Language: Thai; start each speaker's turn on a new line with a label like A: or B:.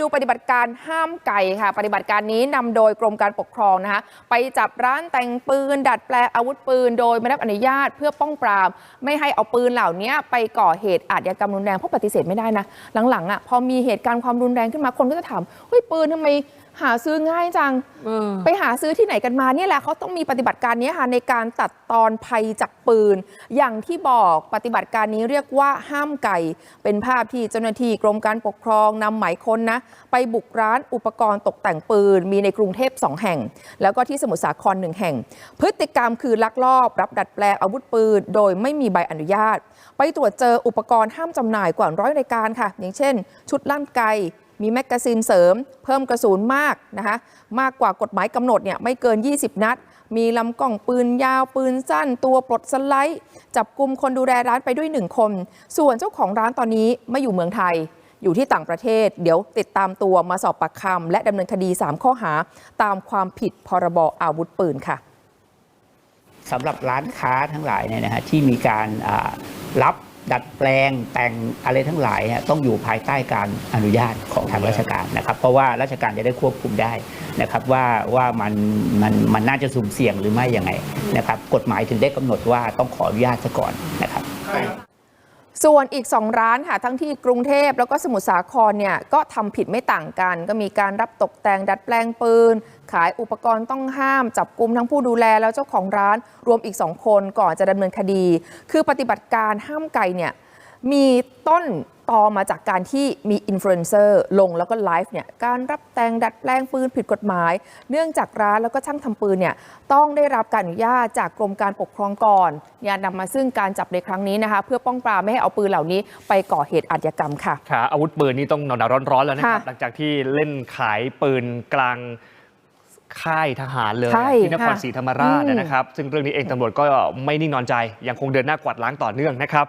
A: ดูปฏิบัติการห้ามไก่ค่ะ ปฏิบัติการนี้นำโดยกรมการปกครองนะคะไปจับร้านแต่งปืน ดัดแปลงอาวุธปืน โดยไม่ได้รับอนุญาตเพื่อป้องปราม ไม่ให้เอาปืนเหล่านี้ไปก่อเหตุอาชญากรรมรุนแรงเพราะปฏิเสธไม่ได้นะ หลังๆอะพอมีเหตุการณ์ความรุนแรงขึ้นมาคนก็จะถามเฮ้ยปืนทำไมหาซื้อง่ายจัง ไปหาซื้อที่ไหนกันมาเนี่ยแหละเขาต้องมีปฏิบัติการนี้ค่ะในการตัดตอนภัยจากปืน อย่างที่บอกปฏิบัติการนี้เรียกว่าห้ามไก่ เป็นภาพที่เจ้าหน้าที่กรมการปกครองนำหมายค้นนะไปบุกร้านอุปกรณ์ตกแต่งปืน มีในกรุงเทพ 2 แห่ง แล้วก็ที่สมุทรสาครหนึ่งแห่ง พฤติกรรมคือลักลอบ รับดัดแปลงอาวุธปืน โดยไม่มีใบอนุญาต ไปตรวจเจออุปกรณ์ห้ามจำหน่ายกว่าร้อยรายการค่ะ อย่างเช่น ชุดลั่นไกมีแมกกาซีนเสริม เพิ่มกระสุนมากนะคะมากกว่ากฎหมายกำหนดเนี่ยไม่เกิน 20 นัด มีลำกล้องปืนยาวปืนสั้น ตัวปลดสไลด์ จับกลุ่มคนดูแลร้านไปด้วยหนึ่งคน ส่วนเจ้าของร้านตอนนี้ไม่อยู่เมืองไทย อยู่ที่ต่างประเทศ เดี๋ยวติดตามตัวมาสอบปากคำและดำเนินคดี 3 ข้อหา ตามความผิดพรบอาวุธปืนค่ะ
B: สำหรับร้านค้าทั้งหลายเนี่ยนะฮะที่มีการรับดัดแปลงแต่งอะไรทั้งหลายต้องอยู่ภายใต้การอนุญาตของทางราชการนะครับ เพราะว่าราชการจะได้ควบคุมได้นะครับว่าว่ามันมันมันน่าจะสุ่มเสี่ยงหรือไม่ยังไงนะครับ กฎหมายถึงได้กำหนดว่าต้องขออนุญาตซะก่อนนะครับ
A: ส่วนอีก 2 ร้านค่ะทั้งที่กรุงเทพแล้วก็สมุทรสาครเนี่ยก็ทำผิดไม่ต่างกัน ก็มีการรับตกแต่งดัดแปลงปืน ขายอุปกรณ์ต้องห้าม จับกลุ่มทั้งผู้ดูแลแล้วเจ้าของร้านรวมอีก 2 คนก่อนจะดำเนินคดี คือปฏิบัติการห้ามไก่เนี่ย มีต้นตอมาจากการที่มีอินฟลูเอนเซอร์ลงแล้วก็ไลฟ์เนี่ยการรับแต่งดัดแปลงปืนผิดกฎหมาย เนื่องจากร้านแล้วก็ช่างทำปืนเนี่ยต้องได้รับการอนุญาตจากกรมการปกครองก่อนอย่านำมาซึ่งการจับในครั้งนี้นะคะ เพื่อป้องปรามไม่ให้เอาปืนเหล่านี้ไปก่อเหตุอาชญากรรมค่ะ
C: ขาอาวุธปืนนี่ต้องหนาวๆร้อนๆแล้วนะครับ
A: ค่ะ
C: หลังจากที่เล่นขายปืนกลางค่ายทหารเลย
A: ใช่
C: ที่นคร
A: ค่ะ
C: ศรีธรรมราช
A: อืม
C: นะครับ ซึ่งเรื่องนี้เองตำรวจก็ไม่นิ่งนอนใจ ยังคงเดินหน้ากวาดล้างต่อเนื่องนะครับ